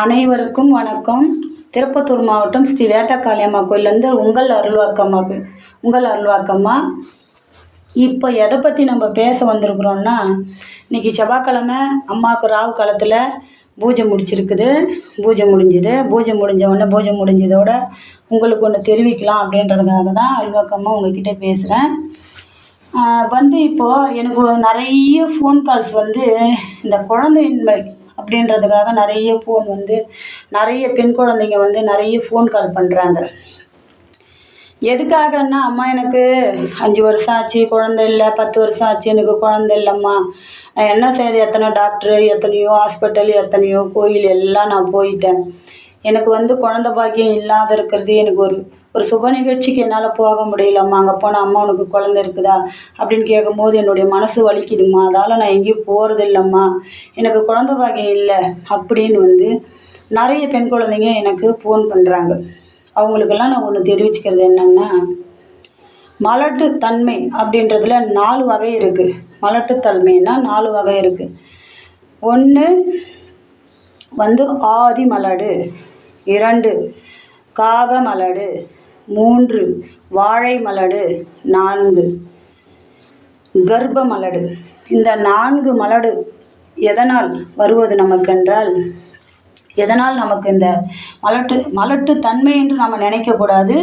அனைவருக்கும் வணக்கம். திருப்பத்தூர் மாவட்டம் ஸ்ரீ வேட்டக்காளியம்மா கோயிலேருந்து உங்கள் அருள்வாக்கம்மா உங்கள் அருள்வாக்கம்மா. இப்போ எதை பற்றி நம்ம பேச வந்திருக்குறோன்னா இன்றைக்கி செவ்வாய்க்கிழமை அம்மாவுக்கு ராவு காலத்தில் பூஜை முடிச்சிருக்குது. பூஜை முடிஞ்சுது. பூஜை முடிஞ்ச உடனே பூஜை முடிஞ்சதோட உங்களுக்கு ஒன்று தெரிவிக்கலாம் அப்படின்றதுக்காக தான் அருள்வாக்கம்மா உங்ககிட்ட பேசுகிறேன் வந்து இப்போது எனக்கு நிறைய ஃபோன் கால்ஸ் வந்து இந்த குழந்தையின்மை அப்படின்றதுக்காக நிறைய ஃபோன் வந்து நிறைய பெண் குழந்தைங்க வந்து நிறைய ஃபோன் கால் பண்ணுறாங்க எதுக்காகன்னா அம்மா எனக்கு அஞ்சு வருஷம் ஆச்சு குழந்த இல்லை பத்து வருஷம் ஆச்சு எனக்கு குழந்த இல்லைம்மா. நான் என்ன செய்யுது எத்தனை டாக்டரு எத்தனையோ ஹாஸ்பிட்டல் எத்தனையோ கோயில் எல்லாம் நான் போயிட்டேன். எனக்கு வந்து குழந்த பாக்கியம் இல்லாத இருக்கிறது எனக்கு ஒரு ஒரு சுப நிகழ்ச்சிக்கு என்னால் போக முடியலம்மா. அங்கே போனால் அம்மா உனக்கு குழந்த இருக்குதா? அப்படின்னு கேட்கும்போது என்னுடைய மனசு வலிக்குதும்மா. அதால் நான் எங்கேயும் போகிறது இல்லைம்மா எனக்கு குழந்த பாக்கியம் இல்லை அப்படின்னு வந்து நிறைய பெண் குழந்தைங்க எனக்கு ஃபோன் பண்ணுறாங்க அவங்களுக்கெல்லாம் நான் ஒன்று தெரிவிச்சுக்கிறது என்னன்னா மலட்டு தன்மை அப்படின்றதுல நாலு வகை இருக்குது மலட்டுத்தன்மைன்னா நாலு வகை இருக்குது ஒன்று வந்து ஆதி மலடு. இரண்டு காக மலடு. மூன்று. வாழை மலடு நான்கு. கர்ப்ப மலடு. இந்த நான்கு மலடு எதனால் வருவது நமக்கென்றால் எதனால் நமக்கு இந்த மலட்டு மலட்டு தன்மை என்று நம்ம நினைக்கக்கூடாது.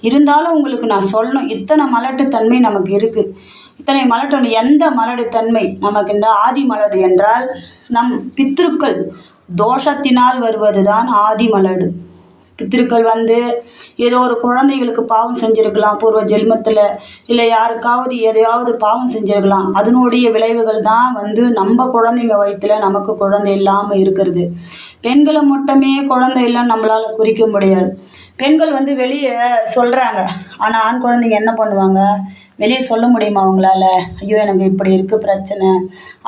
இருந்தாலும் உங்களுக்கு நான் சொல்லணும் இத்தனை மலட்டு தன்மை நமக்கு இருக்குது இத்தனை மலட்டு எந்த மலடு தன்மை நமக்கு இந்த ஆதி மலடு என்றால் நம் பித்ருக்கள் தோஷத்தினால் வருவது தான் ஆதி மலடு. பித்திருக்கள் வந்து ஏதோ ஒரு குழந்தைகளுக்கு பாவம் செஞ்சுருக்கலாம் பூர்வ ஜென்மத்தில். இல்லை யாருக்காவது எதையாவது பாவம் செஞ்சுருக்கலாம். அதனுடைய விளைவுகள் தான் வந்து நம்ம குழந்தைங்க வயிற்றில் நமக்கு குழந்தை இல்லாமல் இருக்கிறது. பெண்களை மட்டுமே குழந்தை இல்லைன்னு நம்மளால் குறிக்க முடியாது. பெண்கள் வந்து வெளியே சொல்கிறாங்க ஆனால் ஆண் குழந்தைங்க என்ன பண்ணுவாங்க? வெளியே சொல்ல முடியுமா அவங்களால? ஐயோ எனக்கு இப்படி இருக்குது பிரச்சனை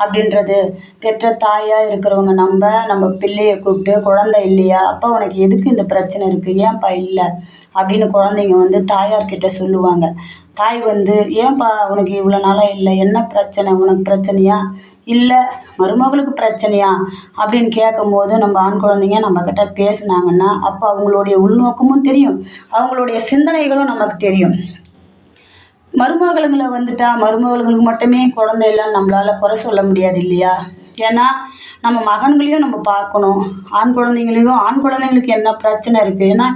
அப்படின்றது. பெற்ற தாயாக இருக்கிறவங்க நம்ம நம்ம பிள்ளையை கூப்பிட்டு குழந்தை இல்லையா? அப்பா உனக்கு எதுக்கு இந்த பிரச்சனை? இருக்குது ஏன்ப்பா இல்லை? அப்படின்னு குழந்தைங்க வந்து தாயார்கிட்ட சொல்லுவாங்க. தாய் வந்து ஏன்பா உனக்கு இவ்வளோ நாளாக இல்லை? என்ன பிரச்சனை? உனக்கு பிரச்சனையா? இல்லை மருமகளுக்கு பிரச்சனையா? அப்படின்னு கேட்கும்போது நம்ம ஆண் குழந்தைங்க நம்மக்கிட்ட பேசுனாங்கன்னா அப்போ அவங்களுடைய உள்நோக்கமும் தெரியும். அவங்களுடைய சிந்தனைகளும் நமக்கு தெரியும். மருமகளுங்களை வந்துட்டா மருமகளுங்களுக்கு மட்டுமே குழந்தை இல்லைன்னு நம்மளால் குறை சொல்ல முடியாது இல்லையா? ஏன்னா நம்ம மகன்களையும் நம்ம பார்க்கணும். ஆண் குழந்தைங்களையும் ஆண் குழந்தைங்களுக்கு என்ன பிரச்சனை இருக்குது ஏன்னா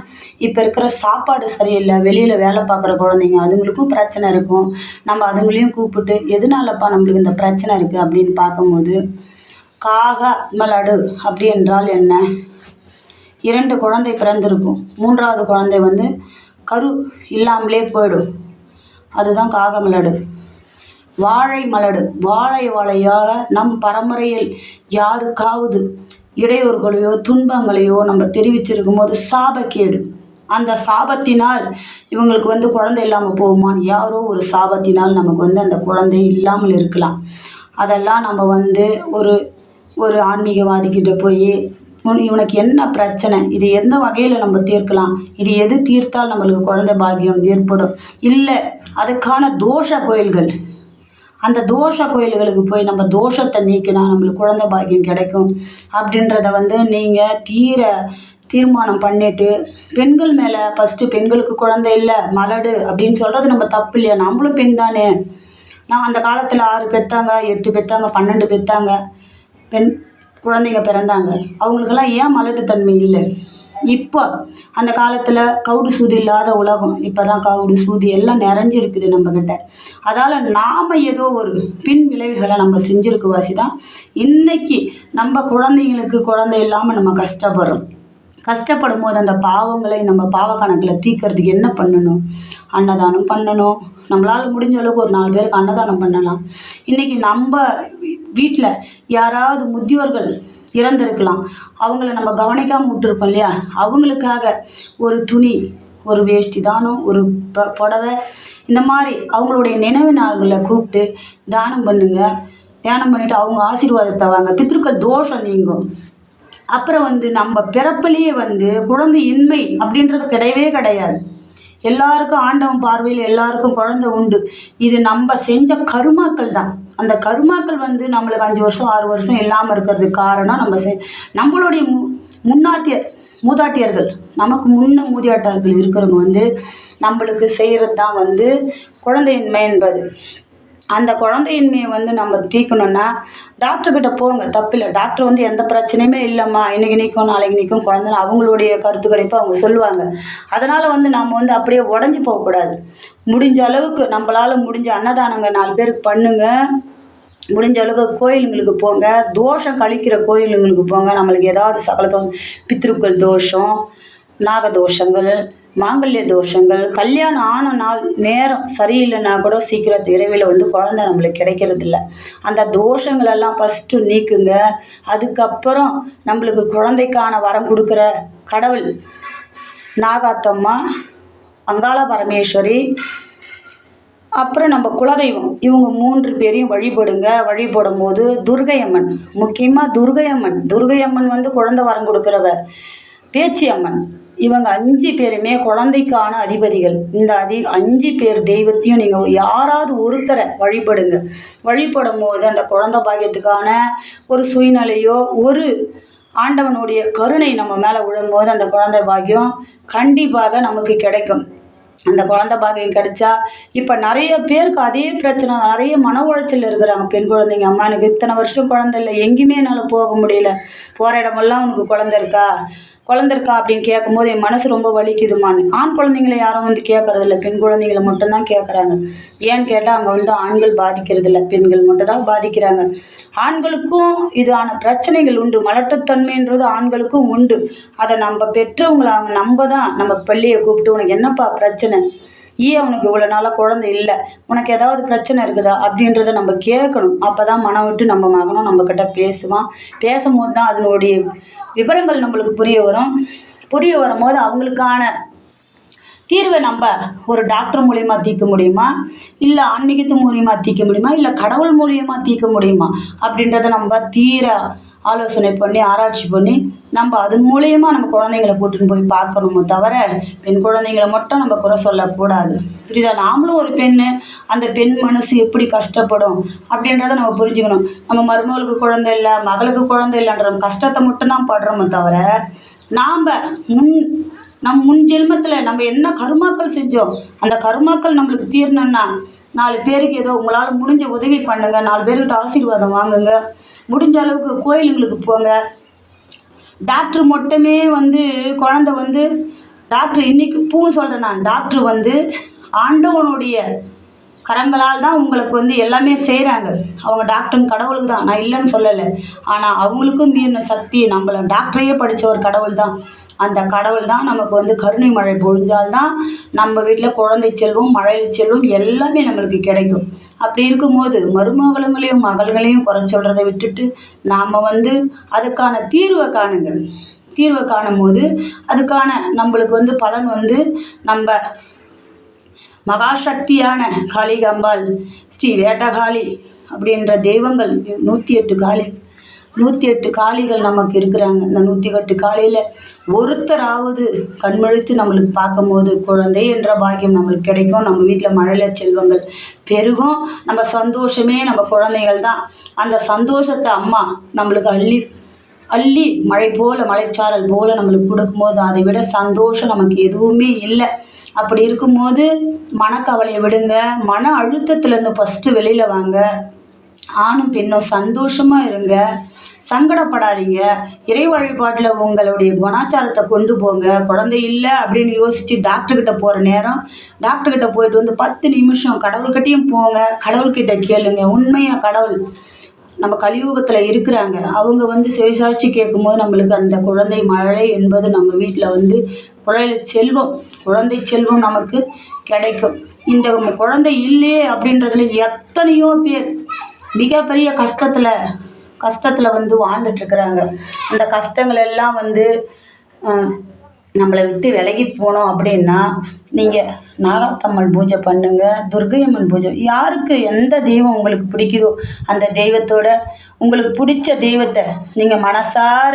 இப்போ இருக்கிற சாப்பாடு சரியில்லை. வெளியில் வேலை பார்க்குற குழந்தைங்க அதுங்களுக்கும் பிரச்சனை இருக்கும். நம்ம அதுங்களையும் கூப்பிட்டு எதனாலப்பா நம்மளுக்கு இந்த பிரச்சனை இருக்குது அப்படின்னு பார்க்கும்போது காக மலடு அப்படி என்றால் என்ன? இரண்டு குழந்தை பிறந்திருக்கும். மூன்றாவது குழந்தை வந்து கரு இல்லாமலே போயிடும். அதுதான் காகமலடு வாழை மலடு வாழை வாழையாக நம் பரம்பரையில் யாருக்காவது இடையூறுகளையோ துன்பங்களையோ நம்ம தெரிவிச்சிருக்கும் போது சாபக்கேடு. அந்த சாபத்தினால் இவங்களுக்கு வந்து குழந்தை இல்லாமல் போகுமான்னு யாரோ ஒரு சாபத்தினால் நமக்கு வந்து அந்த குழந்தை இல்லாமல் இருக்கலாம். அதெல்லாம் நம்ம வந்து ஒரு ஒரு ஆன்மீகவாதிக்கிட்ட போய் உன் இவனுக்கு என்ன பிரச்சனை? இது எந்த வகையில் நம்ம தீர்க்கலாம்? இது எது தீர்த்தால் நம்மளுக்கு குழந்தை பாக்கியம் ஏற்படும்? இல்லை அதுக்கான தோஷ கோயில்கள். அந்த தோஷ கோயில்களுக்கு போய் நம்ம தோஷத்தை நீக்கினா நம்மளுக்கு குழந்தை பாக்கியம் கிடைக்கும். அப்படின்றத வந்து நீங்கள் தீர தீர்மானம் பண்ணிட்டு பெண்கள் மேலே ஃபஸ்ட்டு பெண்களுக்கு குழந்தை இல்லை மலடு அப்படின்னு சொல்கிறது நம்ம தப்பு இல்லையா? நம்மளும் பெண் தானே. நான் அந்த காலத்தில் ஆறு பெத்தாங்க எட்டு பெத்தாங்க பன்னெண்டு பெத்தாங்க. பெண் குழந்தைங்க பிறந்தாங்க. அவங்களுக்கெல்லாம் ஏன் மலட்டுத்தன்மை இல்லை? இப்போ அந்த காலத்தில் கவுடு சூது இல்லாத உலகம் இப்போ தான் கவுடு சூது எல்லாம் நிறைஞ்சிருக்குது நம்மக்கிட்ட அதால் நாம் ஏதோ ஒரு பின் விளைவுகளை நம்ம செஞ்சுருக்கு வாசி தான் இன்றைக்கி நம்ம குழந்தைங்களுக்கு குழந்தை இல்லாமல் நம்ம கஷ்டப்படுறோம். கஷ்டப்படும் போது அந்த பாவங்களை நம்ம பாவ கணக்கில் தீக்கிறதுக்கு என்ன பண்ணணும்? அன்னதானம் பண்ணணும். நம்மளால் முடிஞ்ச அளவுக்கு ஒரு நாலு பேருக்கு அன்னதானம் பண்ணலாம். இன்றைக்கி நம்ம வீட்டில் யாராவது முதியோர்கள் இறந்திருக்கலாம். அவங்கள நம்ம கவனிக்காமல் விட்டுருப்போம் இல்லையா? அவங்களுக்காக ஒரு துணி ஒரு வேஷ்டி தானம் ஒரு ப புடவை இந்த மாதிரி அவங்களுடைய நினைவு நாள்களை கூப்பிட்டு தானம் பண்ணுங்கள் தியானம் பண்ணிவிட்டு அவங்க ஆசீர்வாதத்தை வாங்க பித்ருக்கள் தோஷம் நீங்கும். அப்புறம் வந்து நம்ம பிறப்பிலேயே வந்து குழந்தை இன்மை அப்படின்றது கிடையவே கிடையாது. எல்லாருக்கும் ஆண்டவன் பார்வையில் எல்லாருக்கும் குழந்தை உண்டு. இது நம்ம செஞ்ச கருமாக்கள் தான். அந்த கருமாக்கள் வந்து நம்மளுக்கு அஞ்சு வருஷம் ஆறு வருஷம் இல்லாமல் இருக்கிறதுக்கு காரணம் நம்ம செ நம்மளுடைய மு முன்னாட்டியர் மூதாட்டியர்கள். நமக்கு முன்ன மூதாட்டியர்கள் இருக்கிறவங்க வந்து நம்மளுக்கு செய்கிறது தான் வந்து குழந்தையின்மை என்பது. அந்த குழந்தையின்மையை வந்து நம்ம தீர்க்கணுன்னா டாக்டர்கிட்ட போங்க தப்பில்லை. டாக்டர் வந்து எந்த பிரச்சனையுமே இல்லைம்மா. இன்றைக்கி நிற்கும் நாளைக்கு நிற்கும் குழந்தைன்னு அவங்களுடைய கருத்து கணிப்பு அவங்க சொல்லுவாங்க. அதனால் வந்து நம்ம வந்து அப்படியே உடஞ்சி போகக்கூடாது. முடிஞ்ச அளவுக்கு நம்மளால் முடிஞ்ச அன்னதானங்க நாலு பேருக்கு பண்ணுங்கள் முடிஞ்ச அளவுக்கு கோயிலுங்களுக்கு போங்க. தோஷம் கழிக்கிற கோயிலுங்களுக்கு போங்க. நம்மளுக்கு ஏதாவது சகல தோஷம் பித்ருக்கள் தோஷம் நாகதோஷங்கள் மாங்கல்ய தோஷங்கள் கல்யாணம் ஆன நாள் நேரம் சரியில்லைன்னா கூட சீக்கிரம் விரைவில் வந்து குழந்தை நம்மளுக்கு கிடைக்கிறதில்ல. அந்த தோஷங்களெல்லாம் ஃபஸ்ட்டு நீக்குங்க. அதுக்கப்புறம் நம்மளுக்கு குழந்தைக்கான வரம் கொடுக்குற கடவுள் நாகாத்தம்மா அங்காள பரமேஸ்வரி அப்புறம் நம்ம குலதெய்வம். இவங்க மூன்று பேரையும் வழிபடுங்க. வழிபடும் போது துர்கை அம்மன் முக்கியமாக துர்கை அம்மன் துர்கை அம்மன் வந்து குழந்தை வரம் கொடுக்குறவ. பேச்சி அம்மன் இவங்க அஞ்சு பேருமே குழந்தைக்கான அதிபதிகள். இந்த அதி அஞ்சு பேர் தெய்வத்தையும் நீங்கள் யாராவது ஒருத்தரை வழிபடுங்க. வழிபடும் போது அந்த குழந்தை பாக்கியத்துக்கான ஒரு சூழ்நிலையோ ஒரு ஆண்டவனுடைய கருணை நம்ம மேலே விழும்போது அந்த குழந்தை பாக்கியம் கண்டிப்பாக நமக்கு கிடைக்கும். அந்த குழந்தை பாக்கியம் கிடைச்சா இப்போ நிறைய பேருக்கு அதே பிரச்சனை நிறைய மன உளைச்சல் இருக்கிறாங்க. பெண் குழந்தைங்க அம்மா எனக்கு இத்தனை வருஷம் குழந்தை இல்லை. எங்கேயுமே என்னால் போக முடியல. போகிற இடமெல்லாம் உனக்கு குழந்த இருக்கா? குழந்த இருக்கா? அப்படின்னு கேட்கும்போது என் மனசு ரொம்ப வலிக்குதுமான்னு ஆண் குழந்தைங்கள யாரும் வந்து கேட்கறதில்ல பெண் குழந்தைங்கள மட்டும்தான் கேட்குறாங்க. ஏன்னு கேட்டால் அங்கே வந்து ஆண்கள் பாதிக்கிறதில்ல பெண்கள் மட்டும் தான் பாதிக்கிறாங்க. ஆண்களுக்கும் இதான பிரச்சனைகள் உண்டு. மலட்டுத்தன்மைன்றது ஆண்களுக்கும் உண்டு. அதை நம்ம பெற்றவங்கள அவங்க நம்ம தான் நம்ம பள்ளியை கூப்பிட்டு உனக்கு என்னப்பா பிரச்சனை? ஏன் உனக்கு இவ்வளோ நாளாக குழந்தை இல்லை? உனக்கு ஏதாவது பிரச்சனை இருக்குதா? அப்படின்றத நம்ம கேட்கணும். அப்போ தான் மனம் விட்டு நம்ம மகனும் நம்மக்கிட்ட பேசுவான். பேசும்போது தான் அதனுடைய விவரங்கள் நம்மளுக்கு புரிய வரும். புரிய வரும்போது அவங்களுக்கான தீர்வை நம்ம ஒரு டாக்டர் மூலியமா தீர்க்க முடியுமா? இல்லை ஆன்மீகத்து மூலியமா தீர்க்க முடியுமா? இல்லை கடவுள் மூலியமா தீர்க்க முடியுமா? அப்படின்றத நம்ம தீர ஆலோசனை பண்ணி ஆராய்ச்சி பண்ணி நம்ம அதன் மூலியமாக நம்ம குழந்தைங்கள கூட்டின்னு போய் பார்க்கணுமோ தவிர பெண் குழந்தைங்கள மட்டும் நம்ம குறை சொல்லக்கூடாது. புரியுதா? நாமளும் ஒரு பெண் அந்த பெண் மனசு எப்படி கஷ்டப்படும் அப்படின்றத நம்ம புரிஞ்சுக்கணும். நம்ம மருமகளுக்கு குழந்தை இல்லை மகளுக்கு குழந்தை இல்லைன்ற கஷ்டத்தை மட்டும்தான் படுறோமோ தவிர நாம் முன் நம் முன் ஜென்மத்தில் நம்ம என்ன கருமாக்கள் செஞ்சோம் அந்த கருமாக்கள் நம்மளுக்கு தீரணும்னா நாலு பேருக்கு ஏதோ உங்களால் முடிஞ்ச உதவி பண்ணுங்க நாலு பேர்கிட்ட ஆசீர்வாதம் வாங்குங்க. முடிஞ்ச அளவுக்கு கோயிலுங்களுக்கு போங்க. டாக்டர் மட்டுமே வந்து குழந்தை வந்து டாக்டர் இன்னைக்கு பூவும் சொல்கிறேன் நான் டாக்டர் வந்து ஆண்டவனுடைய கரங்களால் தான் உங்களுக்கு வந்து எல்லாமே செய்கிறாங்க அவங்க டாக்டர்னு கடவுளுக்கு தான். நான் இல்லைன்னு சொல்லலை. ஆனால் அவங்களுக்கும் மீறின சக்தி நம்மளை டாக்டரையே படித்த ஒரு கடவுள் தான். அந்த கடவுள் தான் நமக்கு வந்து கருணை மழை பொழிஞ்சால்தான் நம்ம வீட்டில் குழந்தை செல்வம் மழையில் செல்வம் எல்லாமே நம்மளுக்கு கிடைக்கும். அப்படி இருக்கும்போது மருமகளுங்களையும் மகள்களையும் குறை சொல்கிறத விட்டுட்டு நாம் வந்து அதுக்கான தீர்வை காணுங்க தீர்வை காணும்போது அதுக்கான நம்மளுக்கு வந்து பலன் வந்து நம்ம மகாசக்தியான காளிகம்பாள் ஸ்ரீ வேட்டகாளி அப்படின்ற தெய்வங்கள் நூற்றி எட்டு காளி. நூற்றி எட்டு காளிகள் நமக்கு இருக்கிறாங்க. இந்த நூற்றி எட்டு காளியில் ஒருத்தராவது கண்மொழித்து நம்மளுக்கு பார்க்கும்போது குழந்தை என்ற பாக்கியம் நம்மளுக்கு கிடைக்கும். நம்ம வீட்டில் மழலை செல்வங்கள் பெருகும். நம்ம சந்தோஷமே நம்ம குழந்தைகள் தான். அந்த சந்தோஷத்தை அம்மா நம்மளுக்கு அள்ளி அள்ளி மழை போல் மழைச்சாரல் போல் நம்மளுக்கு கொடுக்கும்போது அதை விட சந்தோஷம் நமக்கு எதுவுமே இல்லை. அப்படி இருக்கும்போது மனக்கவலையை விடுங்க. மன அழுத்தத்துலேருந்து ஃபஸ்ட்டு வெளியில் வாங்க. ஆணும் பெண்ணும் சந்தோஷமாக இருங்க. சங்கடப்படாதீங்க. இறை வழிபாட்டில் உங்களுடைய குணாச்சாரத்தை கொண்டு போங்க. குழந்தை இல்லை அப்படின்னு யோசித்து டாக்டர்கிட்ட போகிற நேரம் டாக்டர்கிட்ட போயிட்டு வந்து பத்து நிமிஷம் கடவுள்கிட்டையும் போங்க. கடவுள்கிட்ட கேளுங்க. உண்மையாக கடவுள் நம்ம கலியுகத்தில் இருக்கிறாங்க. அவங்க வந்து செவிசாட்சி கேட்கும்போது நம்மளுக்கு அந்த குழந்தை மழை என்பது நம்ம வீட்டில் வந்து குழந்தை செல்வம் குழந்தை செல்வம் நமக்கு கிடைக்கும். இந்த குழந்தை இல்லையே அப்படின்றதுல எத்தனையோ பேர் மிகப்பெரிய கஷ்டத்தில் கஷ்டத்தில் வந்து வாழ்ந்துட்டுருக்குறாங்க அந்த கஷ்டங்கள் எல்லாம் வந்து நம்மளை விட்டு விலகி போனோம் அப்படின்னா நீங்கள் நாகாத்தம்மன் பூஜை பண்ணுங்க துர்கையம்மன் பூஜை யாருக்கு எந்த தெய்வம் உங்களுக்கு பிடிக்குதோ அந்த தெய்வத்தோட உங்களுக்கு பிடிச்ச தெய்வத்தை நீங்கள் மனசார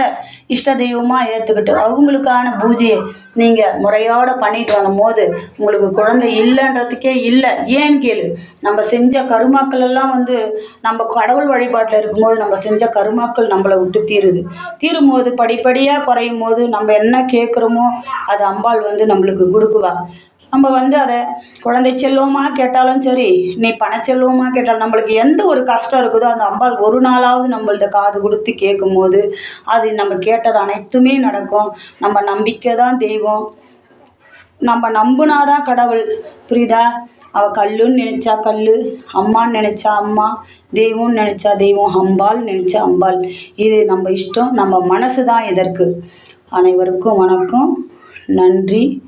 இஷ்ட தெய்வமாக ஏற்றுக்கிட்டு அவங்களுக்கான பூஜையை நீங்கள் முறையோடு பண்ணிட்டு வரும்போது உங்களுக்கு குழந்தை இல்லைன்றதுக்கே இல்லை. ஏன்னு கேளு நம்ம செஞ்ச கருமாக்கள் எல்லாம் வந்து நம்ம கடவுள் வழிபாட்டில் இருக்கும்போது நம்ம செஞ்ச கருமாக்கள் நம்மளை விட்டு தீருது. தீரும்போது படிப்படியாக குறையும் போது நம்ம என்ன கேட்குறோமோ அது அம்பாள் வந்து நம்மளுக்கு கொடுக்குவா. நம்ம வந்து அதை குழந்தை செல்வமாக கேட்டாலும் சரி நீ பணச்செல்வமாக கேட்டாலும் நம்மளுக்கு எந்த ஒரு கஷ்டம் இருக்குதோ அந்த அம்பாள் ஒரு நாளாவது நம்மள்த காது கொடுத்து கேட்கும்போது அது நம்ம கேட்டது அனைத்துமே நடக்கும். நம்ம நம்பிக்கை தான் தெய்வம். நம்ம நம்புனாதான் கடவுள். புரியுதா? அவள் கல்லுன்னு நினச்சா கல் அம்மான்னு நினச்சா அம்மா தெய்வம்னு நினச்சா தெய்வம் அம்பாள் நினச்சா அம்பாள். இது நம்ம இஷ்டம் நம்ம மனசு தான் இதற்கு. அனைவருக்கும் வணக்கம். நன்றி.